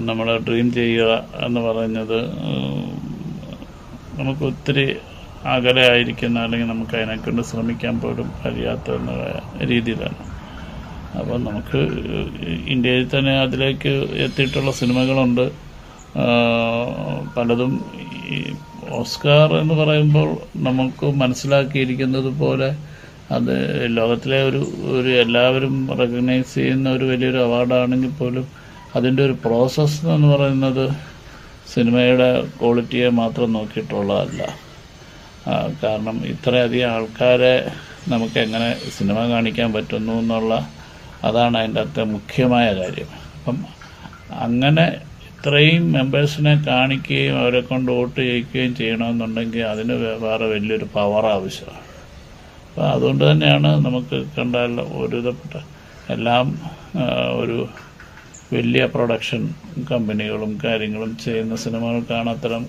നമ്മൾ ഡ്രീം ചെയ്യുക എന്ന് പറയുന്നത് നമുക്ക് ഒത്തിരി അകലെ ആയിരിക്കുന്ന അല്ലെങ്കിൽ നമുക്ക് അതിനെക്കൊണ്ട് ശ്രമിക്കാൻ പോലും കഴിയാത്ത രീതിയിലാണ്. അപ്പം നമുക്ക് ഇന്ത്യയിൽ തന്നെ അതിലേക്ക് എത്തിയിട്ടുള്ള സിനിമകളുണ്ട്. പലതും ഓസ്കാർ എന്ന് പറയുമ്പോൾ നമുക്ക് മനസ്സിലാക്കിയിരിക്കുന്നത് പോലെ അത് ലോകത്തിലെ ഒരു ഒരു എല്ലാവരും റെക്കഗ്നൈസ് ചെയ്യുന്ന ഒരു വലിയൊരു അവാർഡാണെങ്കിൽ പോലും അതിന്റെ ഒരു പ്രോസസ്സ് എന്ന് പറയുന്നത് സിനിമയുടെ ക്വാളിറ്റിയെ മാത്രം നോക്കിയിട്ടുള്ളതല്ല. കാരണം ഇത്രയധികം ആൾക്കാരെ നമുക്ക് എങ്ങനെ സിനിമ കാണിക്കാൻ പറ്റുന്നു എന്നുള്ള അതാണ് അതിന്റെ അകത്തെ മുഖ്യമായ കാര്യം. അപ്പം അങ്ങനെ ഇത്രയും മെമ്പേഴ്സിനെ കാണിക്കുകയും അവരെ കൊണ്ട് വോട്ട് ചെയ്യിക്കുകയും ചെയ്യണമെന്നുണ്ടെങ്കിൽ അതിന് വേറെ വലിയൊരു പവർ ആവശ്യമാണ്. അപ്പോൾ അതുകൊണ്ട് തന്നെയാണ് നമുക്ക് കണ്ടാൽ ഒരുവിധപ്പെട്ട എല്ലാം ഒരു വലിയ പ്രൊഡക്ഷൻ കമ്പനികളും കാര്യങ്ങളും ചെയ്യുന്ന സിനിമകൾക്കാണ് അത്തരം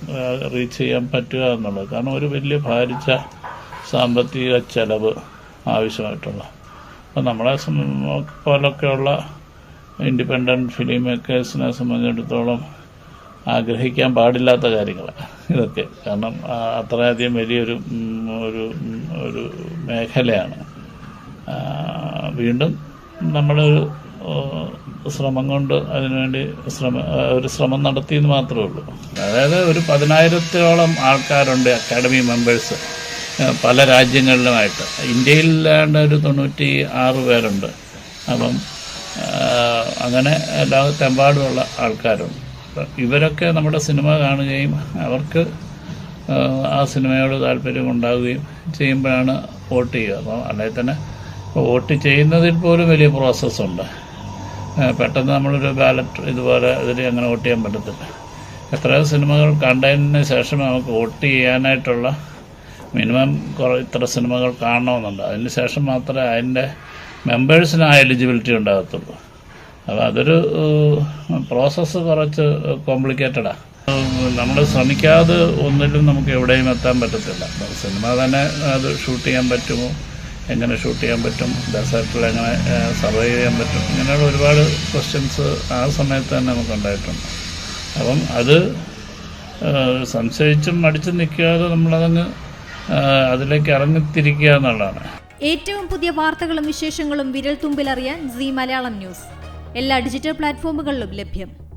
റീച്ച് ചെയ്യാൻ പറ്റുക എന്നുള്ളത്. കാരണം ഒരു വലിയ ഭാരിച്ച സാമ്പത്തിക ചെലവ് ആവശ്യമായിട്ടുള്ള. അപ്പം നമ്മളെ പോലൊക്കെയുള്ള ഇൻഡിപെൻഡന്റ് ഫിലിം മേക്കേഴ്സിനെ സംബന്ധിച്ചിടത്തോളം ആഗ്രഹിക്കാൻ പാടില്ലാത്ത കാര്യങ്ങളാണ് ഇതൊക്കെ. കാരണം അത്രയധികം വലിയൊരു ഒരു ഒരു മേഖലയാണ്. വീണ്ടും നമ്മളൊരു ശ്രമം കൊണ്ട് അതിനുവേണ്ടി ശ്രമ ഒരു ശ്രമം നടത്തിയെന്ന് മാത്രമേ ഉള്ളൂ. അതായത് ഒരു പതിനായിരത്തോളം ആൾക്കാരുണ്ട് അക്കാഡമി മെമ്പേഴ്സ് പല രാജ്യങ്ങളിലുമായിട്ട്. ഇന്ത്യയിൽ ഏതാണ്ട് ഒരു തൊണ്ണൂറ്റി ആറ് പേരുണ്ട്. അപ്പം അങ്ങനെ ലോകത്തെമ്പാടുമുള്ള ആൾക്കാരുണ്ട്. ഇവരൊക്കെ നമ്മുടെ സിനിമ കാണുകയും അവർക്ക് ആ, സിനിമയോട് താല്പര്യം ഉണ്ടാവുകയും ചെയ്യുമ്പോഴാണ് വോട്ട് ചെയ്യുക. അപ്പം അല്ലെങ്കിൽ തന്നെ വോട്ട് ചെയ്യുന്നതിൽ പോലും വലിയ പ്രോസസ്സുണ്ട് പെട്ടെന്ന് നമ്മളൊരു ബാലറ്റ് ഇതുപോലെ ഇതിൽ അങ്ങനെ വോട്ട് ചെയ്യാൻ പറ്റത്തില്ല. എത്രയോ സിനിമകൾ കണ്ടതിന് ശേഷം നമുക്ക് വോട്ട് ചെയ്യാനായിട്ടുള്ള മിനിമം കുറേ ഇത്ര സിനിമകൾ കാണണമെന്നുണ്ട്. അതിന് ശേഷം മാത്രമേ അതിന്റെ മെമ്പേഴ്സിന് ആ എലിജിബിലിറ്റി ഉണ്ടാകത്തുള്ളൂ. അപ്പോൾ അതൊരു പ്രോസസ്സ് കുറച്ച് കോംപ്ലിക്കേറ്റഡാണ് നമ്മൾ ശ്രമിക്കാതെ ഒന്നിലും നമുക്ക് എവിടെയും എത്താൻ പറ്റത്തില്ല. സിനിമ തന്നെ അത് ഷൂട്ട് ചെയ്യാൻ പറ്റുമോ? എങ്ങനെ ഷൂട്ട് ചെയ്യാൻ പറ്റും ഡെസേർട്ടിൽ എങ്ങനെ സർവൈവ് ചെയ്യാൻ പറ്റും ഇങ്ങനെയുള്ള ഒരുപാട് ക്വസ്റ്റ്യൻസ് ആ സമയത്ത് തന്നെ നമുക്ക് ഉണ്ടായിട്ടുണ്ട്. അപ്പം അത് സംശയിച്ചും മടിച്ചും നിൽക്കാതെ നമ്മളതങ്ങ് അതിലേക്ക് ഇറങ്ങിത്തിരിക്കുക എന്നുള്ളതാണ്. ഏറ്റവും പുതിയ വാർത്തകളും വിശേഷങ്ങളും വിരൽ തുമ്പിലറിയാൻ സി മലയാളം ന്യൂസ്. എല്ലാ ഡിജിറ്റൽ പ്ലാറ്റ്ഫോമുകളിലും ലഭ്യം.